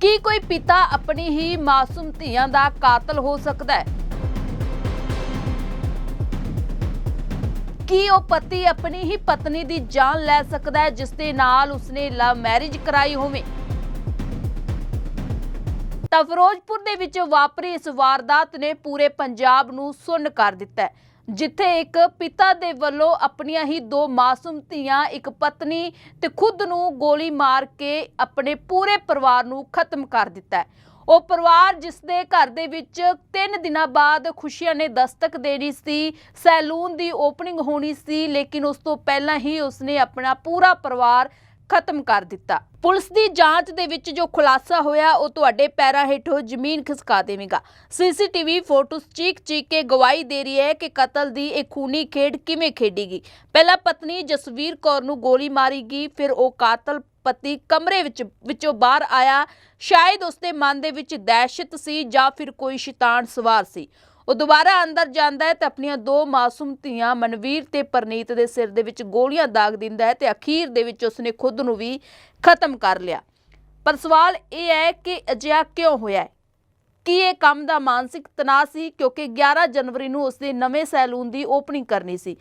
ਕੀ ਕੋਈ ਪਿਤਾ ਆਪਣੀ ਹੀ ਮਾਸੂਮ ਧੀਆਂ ਦਾ ਕਾਤਲ ਹੋ ਸਕਦਾ ਹੈ? ਕੀ ਉਹ ਪਤੀ ਆਪਣੀ ਹੀ ਪਤਨੀ ਦੀ ਜਾਨ ਲੈ ਸਕਦਾ ਹੈ, ਜਿਸ ਦੇ ਨਾਲ ਉਸਨੇ ਲਵ ਮੈਰਿਜ ਕਰਾਈ ਹੋਵੇ? ਤਾਂ ਫਿਰੋਜ਼ਪੁਰ ਦੇ ਵਿੱਚ ਵਾਪਰੀ ਇਸ ਵਾਰਦਾਤ ਨੇ ਪੂਰੇ ਪੰਜਾਬ ਨੂੰ ਸੁੰਨ ਕਰ ਦਿੱਤਾ ਹੈ। ਜਿੱਥੇ ਇੱਕ ਪਿਤਾ ਦੇ ਵੱਲੋਂ ਆਪਣੀਆਂ ਹੀ ਦੋ ਮਾਸੂਮ ਧੀਆਂ, ਇੱਕ ਪਤਨੀ ਤੇ ਖੁਦ ਨੂੰ ਗੋਲੀ ਮਾਰ ਕੇ ਆਪਣੇ ਪੂਰੇ ਪਰਿਵਾਰ ਨੂੰ ਖਤਮ ਕਰ ਦਿੱਤਾ ਹੈ। ਉਹ ਪਰਿਵਾਰ ਜਿਸ ਦੇ ਘਰ ਦੇ ਵਿੱਚ 3 ਦਿਨਾਂ ਬਾਅਦ ਖੁਸ਼ੀਆਂ ਨੇ ਦਸਤਕ ਦੇਣੀ ਸੀ, ਸੈਲੂਨ ਦੀ ਓਪਨਿੰਗ ਹੋਣੀ ਸੀ, ਲੇਕਿਨ ਉਸ ਤੋਂ ਪਹਿਲਾਂ ਹੀ ਉਸਨੇ ਆਪਣਾ ਪੂਰਾ ਪਰਿਵਾਰ ਖਤਮ ਕਰ ਦਿੱਤਾ। ਪੁਲਿਸ ਦੀ ਜਾਂਚ ਦੇ ਵਿੱਚ ਜੋ ਖੁਲਾਸਾ ਹੋਇਆ, ਉਹ ਤੁਹਾਡੇ ਪੈਰਾਂ ਹੇਠੋਂ ਜ਼ਮੀਨ ਖਿਸਕਾ ਦੇਵੇਗਾ। ਸੀਸੀਟੀਵੀ ਫੋਟੋਸ ਚੀਕ ਚੀਕ ਕੇ ਗਵਾਹੀ ਦੇ ਰਹੀ ਹੈ ਕਿ ਕਤਲ ਦੀ ਇਹ ਖੂਨੀ ਖੇਡ ਕਿਵੇਂ ਖੇਡੀ ਗਈ। ਪਹਿਲਾਂ ਪਤਨੀ ਜਸਵੀਰ ਕੌਰ ਨੂੰ ਗੋਲੀ ਮਾਰੀ ਗਈ, ਫਿਰ ਉਹ ਕਾਤਲ ਪਤੀ ਕਮਰੇ ਵਿੱਚ, ਵਿੱਚੋਂ ਬਾਹਰ ਆਇਆ। ਸ਼ਾਇਦ ਉਸਦੇ ਮਨ ਦੇ ਵਿੱਚ ਦਹਿਸ਼ਤ ਸੀ ਜਾਂ ਫਿਰ ਕੋਈ ਸ਼ੈਤਾਨ ਸਵਾਰ ਸੀ। ਉਹ ਦੁਬਾਰਾ ਅੰਦਰ ਜਾਂਦਾ ਹੈ ਤੇ ਆਪਣੀਆਂ ਦੋ ਮਾਸੂਮ ਧੀਆਂ ਮਨਵੀਰ ਤੇ ਪਰਨੀਤ ਦੇ ਸਿਰ ਦੇ ਵਿੱਚ ਗੋਲੀਆਂ ਦਾਗ ਦਿੰਦਾ ਹੈ ਤੇ ਅਖੀਰ ਦੇ ਵਿੱਚ ਉਸਨੇ ਖੁਦ ਨੂੰ ਵੀ ਖਤਮ ਕਰ ਲਿਆ। ਪਰ ਸਵਾਲ ਇਹ ਹੈ ਕਿ ਅਜਿਹਾ ਕਿਉਂ ਹੋਇਆ ਹੈ? ਕੀ ਇਹ ਕੰਮ ਦਾ ਮਾਨਸਿਕ ਤਣਾਅ ਸੀ? ਕਿਉਂਕਿ 11 ਜਨਵਰੀ ਨੂੰ ਉਸਦੇ ਨਵੇਂ ਸੈਲੂਨ ਦੀ ਓਪਨਿੰਗ ਕਰਨੀ ਸੀ।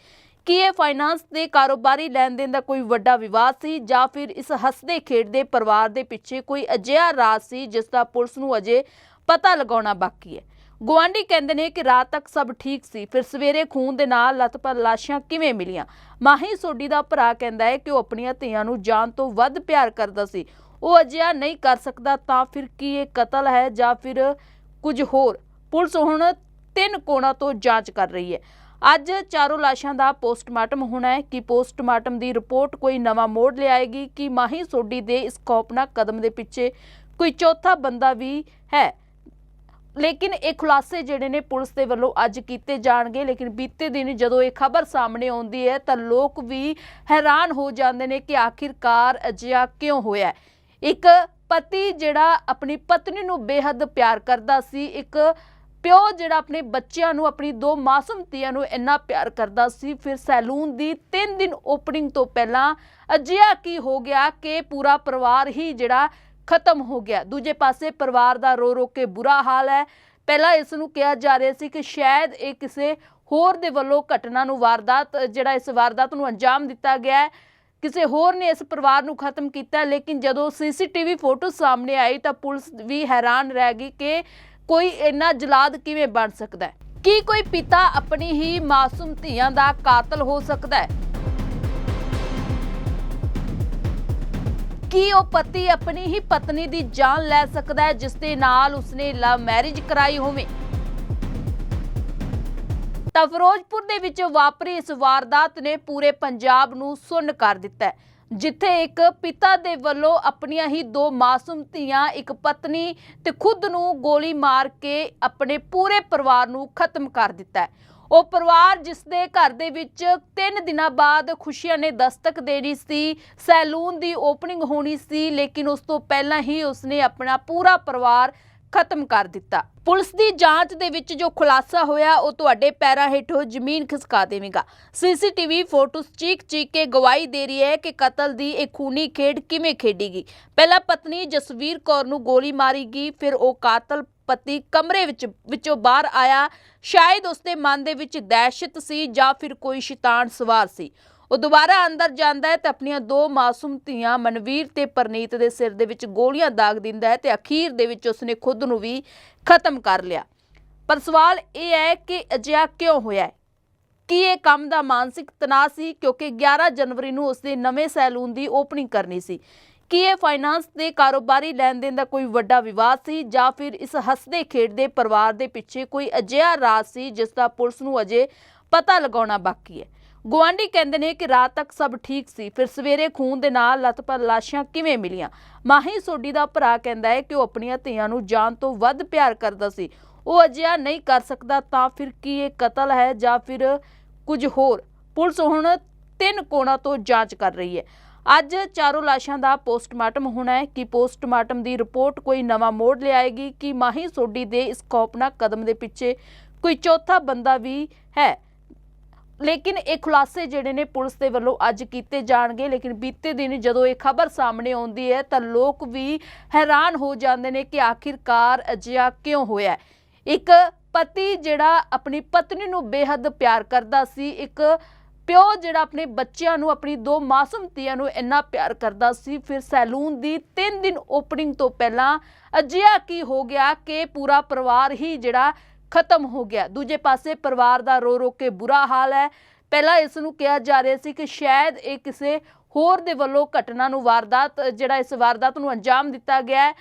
ਕੀ ਇਹ ਫਾਈਨਾਂਸ ਦੇ ਕਾਰੋਬਾਰੀ ਲੈਣ ਦੇਣ ਦਾ ਕੋਈ ਵੱਡਾ ਵਿਵਾਦ ਸੀ ਜਾਂ ਫਿਰ ਇਸ ਹੱਸਦੇ ਖੇਡਦੇ ਪਰਿਵਾਰ ਦੇ ਪਿੱਛੇ ਕੋਈ ਅਜਿਹਾ ਰਾਜ਼ ਸੀ ਜਿਸ ਦਾ ਪੁਲਿਸ ਨੂੰ ਅਜੇ ਪਤਾ ਲਗਾਉਣਾ ਬਾਕੀ ਹੈ? ਗੁਆਂਢੀ ਕਹਿੰਦੇ ਨੇ ਕਿ ਰਾਤ ਤੱਕ ਸਭ ਠੀਕ ਸੀ, ਫਿਰ ਸਵੇਰੇ ਖੂਨ ਦੇ ਨਾਲ ਲਤਪਰ ਲਾਸ਼ਾਂ ਕਿਵੇਂ ਮਿਲੀਆਂ? ਮਾਹੀ ਸੋਢੀ ਦਾ ਭਰਾ ਕਹਿੰਦਾ ਹੈ ਕਿ ਉਹ ਆਪਣੀਆਂ ਧੀਆਂ ਨੂੰ ਜਾਨ ਤੋਂ ਵੱਧ ਪਿਆਰ ਕਰਦਾ ਸੀ। ਉਹ ਅਜਿਹਾ ਨਹੀਂ ਕਰ ਸਕਦਾ ਤਾਂ ਫਿਰ ਕੀ ਇਹ ਕਤਲ ਹੈ ਜਾਂ ਫਿਰ ਕੁਝ ਹੋਰ? ਪੁਲਿਸ ਹੁਣ ਤਿੰਨ ਕੋਣਾਂ ਤੋਂ ਜਾਂਚ ਕਰ ਰਹੀ ਹੈ। ਅੱਜ ਚਾਰੋਂ ਲਾਸ਼ਾਂ ਦਾ ਪੋਸਟਮਾਰਟਮ ਹੋਣਾ ਹੈ। ਕਿ ਪੋਸਟਮਾਰਟਮ ਦੀ ਰਿਪੋਰਟ ਕੋਈ ਨਵਾਂ ਮੋੜ ਲਿਆਏਗੀ? ਕਿ ਮਾਹੀ ਸੋਢੀ ਦੇ ਇਸ ਖੌਫਨਾਕ ਕਦਮ ਦੇ ਪਿੱਛੇ ਕੋਈ ਚੌਥਾ ਬੰਦਾ ਵੀ ਹੈ? ਲੇਕਿਨ ਇਹ ਖੁਲਾਸੇ ਜਿਹੜੇ ਨੇ ਪੁਲਿਸ ਦੇ ਵੱਲੋਂ ਅੱਜ ਕੀਤੇ ਜਾਣਗੇ। ਲੇਕਿਨ ਬੀਤੇ ਦਿਨ ਜਦੋਂ ਇਹ ਖਬਰ ਸਾਹਮਣੇ ਆਉਂਦੀ ਹੈ, ਤਾਂ ਲੋਕ ਵੀ ਹੈਰਾਨ ਹੋ ਜਾਂਦੇ ਨੇ ਕਿ ਆਖਿਰਕਾਰ ਅਜਿਹਾ ਕਿਉਂ ਹੋਇਆ ਇੱਕ ਪਤੀ ਜਿਹੜਾ ਆਪਣੀ ਪਤਨੀ ਨੂੰ ਬੇਹੱਦ ਪਿਆਰ ਕਰਦਾ ਸੀ, ਇੱਕ ਪਿਓ ਜਿਹੜਾ ਆਪਣੇ ਬੱਚਿਆਂ ਨੂੰ, ਆਪਣੀ ਦੋ ਮਾਸੂਮ ਧੀਆਂ ਨੂੰ ਇੰਨਾ ਪਿਆਰ ਕਰਦਾ ਸੀ, ਫਿਰ ਸੈਲੂਨ ਦੀ 3 ਦਿਨ ਓਪਨਿੰਗ ਤੋਂ ਪਹਿਲਾਂ ਅਜਿਹਾ ਕੀ ਹੋ ਗਿਆ ਕਿ ਪੂਰਾ ਪਰਿਵਾਰ ਹੀ ਜਿਹੜਾ ਖਤਮ ਹੋ ਗਿਆ। ਦੂਜੇ ਪਾਸੇ ਪਰਿਵਾਰ ਦਾ ਰੋ ਰੋ ਕੇ ਬੁਰਾ ਹਾਲ ਹੈ। ਪਹਿਲਾਂ ਇਸ ਨੂੰ ਕਿਹਾ ਜਾ ਰਿਹਾ ਸੀ ਕਿ ਸ਼ਾਇਦ ਇਹ ਕਿਸੇ ਹੋਰ ਦੇ ਵੱਲੋਂ ਘਟਨਾ ਨੂੰ ਵਾਰਦਾਤ, ਜਿਹੜਾ ਇਸ ਵਾਰਦਾਤ ਨੂੰ ਅੰਜਾਮ ਦਿੱਤਾ ਗਿਆ ਹੈ। ਕਿਸੇ ਹੋਰ ਨੇ ਇਸ ਪਰਿਵਾਰ ਨੂੰ ਖਤਮ ਕੀਤਾ, ਲੇਕਿਨ ਜਦੋਂ ਸੀਸੀਟੀਵੀ ਫੋਟੋ ਸਾਹਮਣੇ ਆਈ ਤਾਂ ਪੁਲਿਸ ਵੀ ਹੈਰਾਨ ਰਹਿ ਗਈ ਕਿ ਕੋਈ ਇੰਨਾ ਜਲਾਦ ਕਿਵੇਂ ਬਣ ਸਕਦਾ ਹੈ? ਕੀ ਕੋਈ ਪਿਤਾ ਆਪਣੀ ਹੀ ਮਾਸੂਮ ਧੀਆਂ ਦਾ ਕਾਤਲ ਹੋ ਸਕਦਾ ਹੈ? ਕੀ ਉਹ ਪਤੀ ਆਪਣੀ ਹੀ ਪਤਨੀ ਦੀ ਜਾਨ ਲੈ ਸਕਦਾ ਹੈ, ਜਿਸ ਦੇ ਨਾਲ ਉਸਨੇ ਲਵ ਮੈਰਿਜ ਕਰਾਈ ਹੋਵੇ? ਤਾਂ ਫਿਰੋਜ਼ਪੁਰ ਦੇ ਵਿੱਚ ਵਾਪਰੀ ਇਸ ਵਾਰਦਾਤ ਨੇ ਪੂਰੇ ਪੰਜਾਬ ਨੂੰ ਸੁੰਨ ਕਰ ਦਿੱਤਾ ਹੈ। ਜਿੱਥੇ ਇੱਕ ਪਿਤਾ ਦੇ ਵੱਲੋਂ ਆਪਣੀਆਂ ਹੀ ਦੋ ਮਾਸੂਮ ਧੀਆਂ, ਇੱਕ ਪਤਨੀ ਤੇ ਖੁਦ ਨੂੰ ਗੋਲੀ ਮਾਰ ਕੇ ਆਪਣੇ ਪੂਰੇ ਪਰਿਵਾਰ ਨੂੰ ਖਤਮ ਕਰ ਦਿੱਤਾ ਹੈ। ਉਹ ਪਰਿਵਾਰ ਜਿਸ ਦੇ ਘਰ ਦੇ ਵਿੱਚ 3 ਦਿਨਾਂ ਬਾਅਦ ਖੁਸ਼ੀਆਂ ਨੇ ਦਸਤਕ ਦੇਣੀ ਸੀ, ਸੈਲੂਨ ਦੀ ਓਪਨਿੰਗ ਹੋਣੀ ਸੀ, ਲੇਕਿਨ ਉਸ ਤੋਂ ਪਹਿਲਾਂ ਹੀ ਉਸਨੇ ਆਪਣਾ ਪੂਰਾ ਪਰਿਵਾਰ ਖਤਮ ਕਰ ਦਿੱਤਾ। ਪੁਲਿਸ ਦੀ ਜਾਂਚ ਦੇ ਵਿੱਚ ਜੋ ਖੁਲਾਸਾ ਹੋਇਆ, ਉਹ ਤੁਹਾਡੇ ਪੈਰਾਂ ਹੇਠੋਂ ਜ਼ਮੀਨ ਖਿਸਕਾ ਦੇਵੇਗਾ। ਸੀਸੀਟੀਵੀ ਫੋਟੋਸ ਚੀਕ ਚੀਕ ਕੇ ਗਵਾਹੀ ਦੇ ਰਹੀ ਹੈ ਕਿ ਕਤਲ ਦੀ ਇਹ ਖੂਨੀ ਖੇਡ ਕਿਵੇਂ ਖੇਡੀ ਗਈ ਪਹਿਲਾਂ ਪਤਨੀ ਜਸਵੀਰ ਕੌਰ ਨੂੰ ਗੋਲੀ ਮਾਰੀ ਗਈ, ਫਿਰ ਉਹ ਕਾਤਲ ਪਤੀ ਕਮਰੇ ਵਿੱਚ, ਵਿੱਚੋਂ ਬਾਹਰ ਆਇਆ। ਸ਼ਾਇਦ ਉਸਦੇ ਮਨ ਦੇ ਵਿੱਚ ਦਹਿਸ਼ਤ ਸੀ ਜਾਂ ਫਿਰ ਕੋਈ ਸ਼ੈਤਾਨ ਸਵਾਰ ਸੀ। ਉਹ ਦੁਬਾਰਾ ਅੰਦਰ ਜਾਂਦਾ ਹੈ ਤੇ ਆਪਣੀਆਂ ਦੋ ਮਾਸੂਮ ਧੀਆਂ, ਮਨਵੀਰ ਤੇ ਪਰਨੀਤ ਦੇ ਸਿਰ ਦੇ ਵਿੱਚ ਗੋਲੀਆਂ ਦਾਗ ਦਿੰਦਾ ਹੈ ਤੇ ਅਖੀਰ ਦੇ ਵਿੱਚ ਉਸਨੇ ਖੁਦ ਨੂੰ ਵੀ ਖਤਮ ਕਰ ਲਿਆ। ਪਰ ਸਵਾਲ ਇਹ ਹੈ ਕਿ ਅਜਿਹਾ ਕਿਉਂ ਹੋਇਆ ਹੈ? ਕੀ ਇਹ ਕੰਮ ਦਾ ਮਾਨਸਿਕ ਤਣਾਅ ਸੀ? ਕਿਉਂਕਿ 11 ਜਨਵਰੀ ਨੂੰ ਉਸਦੇ ਨਵੇਂ ਸੈਲੂਨ ਦੀ ਓਪਨਿੰਗ ਕਰਨੀ ਸੀ। ਕੀ ਇਹ ਫਾਈਨਾਂਸ ਦੇ ਕਾਰੋਬਾਰੀ ਲੈਣ ਦੇਣ ਦਾ ਕੋਈ ਵੱਡਾ ਵਿਵਾਦ ਸੀ ਜਾਂ ਫਿਰ ਇਸ ਹੱਸਦੇ ਖੇਡਦੇ ਪਰਿਵਾਰ ਦੇ ਪਿੱਛੇ ਕੋਈ ਅਜਿਹਾ ਰਾਜ਼ ਸੀ ਜਿਸ ਦਾ ਪੁਲਿਸ ਨੂੰ ਅਜੇ ਪਤਾ ਲਗਾਉਣਾ ਬਾਕੀ ਹੈ? ਗੁਆਂਢੀ ਕਹਿੰਦੇ ਨੇ ਕਿ ਰਾਤ ਤੱਕ ਸਭ ਠੀਕ ਸੀ, ਫਿਰ ਸਵੇਰੇ ਖੂਨ ਦੇ ਨਾਲ ਲਤਪਰ ਲਾਸ਼ਾਂ ਕਿਵੇਂ ਮਿਲੀਆਂ? ਮਾਹੀ ਸੋਢੀ ਦਾ ਭਰਾ ਕਹਿੰਦਾ ਹੈ ਕਿ ਉਹ ਆਪਣੀਆਂ ਧੀਆਂ ਨੂੰ ਜਾਨ ਤੋਂ ਵੱਧ ਪਿਆਰ ਕਰਦਾ ਸੀ। ਉਹ ਅਜਿਹਾ ਨਹੀਂ ਕਰ ਸਕਦਾ, ਤਾਂ ਫਿਰ ਕੀ ਇਹ ਕਤਲ ਹੈ ਜਾਂ ਫਿਰ ਕੁਝ ਹੋਰ? ਪੁਲਿਸ ਹੁਣ ਤਿੰਨ ਕੋਣਾਂ ਤੋਂ ਜਾਂਚ ਕਰ ਰਹੀ ਹੈ। ਅੱਜ ਚਾਰੋਂ ਲਾਸ਼ਾਂ ਦਾ ਪੋਸਟਮਾਰਟਮ ਹੋਣਾ ਹੈ। ਕਿ ਪੋਸਟਮਾਰਟਮ ਦੀ ਰਿਪੋਰਟ ਕੋਈ ਨਵਾਂ ਮੋੜ ਲਿਆਏਗੀ? ਕਿ ਮਾਹੀ ਸੋਢੀ ਦੇ ਇਸ ਖੌਫਨਾਕ ਕਦਮ ਦੇ ਪਿੱਛੇ ਕੋਈ ਚੌਥਾ ਬੰਦਾ ਵੀ ਹੈ? ਲੇਕਿਨ ਇਹ ਖੁਲਾਸੇ ਜਿਹੜੇ ਨੇ ਪੁਲਿਸ ਦੇ ਵੱਲੋਂ ਅੱਜ ਕੀਤੇ ਜਾਣਗੇ। ਲੇਕਿਨ ਬੀਤੇ ਦਿਨ ਜਦੋਂ ਇਹ ਖਬਰ ਸਾਹਮਣੇ ਆਉਂਦੀ ਹੈ, ਤਾਂ ਲੋਕ ਵੀ ਹੈਰਾਨ ਹੋ ਜਾਂਦੇ ਨੇ ਕਿ ਆਖਿਰਕਾਰ ਅਜਿਹਾ ਕਿਉਂ ਹੋਇਆ ਇੱਕ ਪਤੀ ਜਿਹੜਾ ਆਪਣੀ ਪਤਨੀ ਨੂੰ ਬੇਹੱਦ ਪਿਆਰ ਕਰਦਾ ਸੀ, ਇੱਕ ਪਿਓ ਜਿਹੜਾ ਆਪਣੇ ਬੱਚਿਆਂ ਨੂੰ, ਆਪਣੀ ਦੋ ਮਾਸੂਮ ਧੀਆਂ ਨੂੰ ਇੰਨਾ ਪਿਆਰ ਕਰਦਾ ਸੀ। ਫਿਰ ਸੈਲੂਨ ਦੀ 3 ਦਿਨ ਓਪਨਿੰਗ ਤੋਂ ਪਹਿਲਾਂ ਅਜਿਹਾ ਕੀ ਹੋ ਗਿਆ ਕਿ ਪੂਰਾ ਪਰਿਵਾਰ ਹੀ ਜਿਹੜਾ ਖਤਮ ਹੋ ਗਿਆ। ਦੂਜੇ ਪਾਸੇ ਪਰਿਵਾਰ ਦਾ ਰੋ ਰੋ ਕੇ ਬੁਰਾ ਹਾਲ ਹੈ। ਪਹਿਲਾਂ ਇਸ ਨੂੰ ਕਿਹਾ ਜਾ ਰਿਹਾ ਸੀ ਕਿ ਸ਼ਾਇਦ ਇਹ ਕਿਸੇ ਹੋਰ ਦੇ ਵੱਲੋਂ ਘਟਨਾ ਨੂੰ ਵਾਰਦਾਤ, ਜਿਹੜਾ ਇਸ ਵਾਰਦਾਤ ਨੂੰ ਅੰਜਾਮ ਦਿੱਤਾ ਗਿਆ ਹੈ,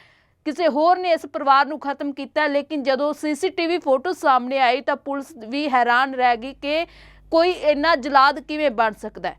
ਕਿਸੇ ਹੋਰ ਨੇ ਇਸ ਪਰਿਵਾਰ ਨੂੰ ਖਤਮ ਕੀਤਾ ਲੇਕਿਨ ਜਦੋਂ ਸੀਸੀਟੀਵੀ ਫੋਟੋ ਸਾਹਮਣੇ ਆਈ ਤਾਂ ਪੁਲਿਸ ਵੀ ਹੈਰਾਨ ਰਹਿ ਗਈ ਕਿ ਕੋਈ ਇੰਨਾ ਜਲਾਦ ਕਿਵੇਂ ਬਣ ਸਕਦਾ ਹੈ।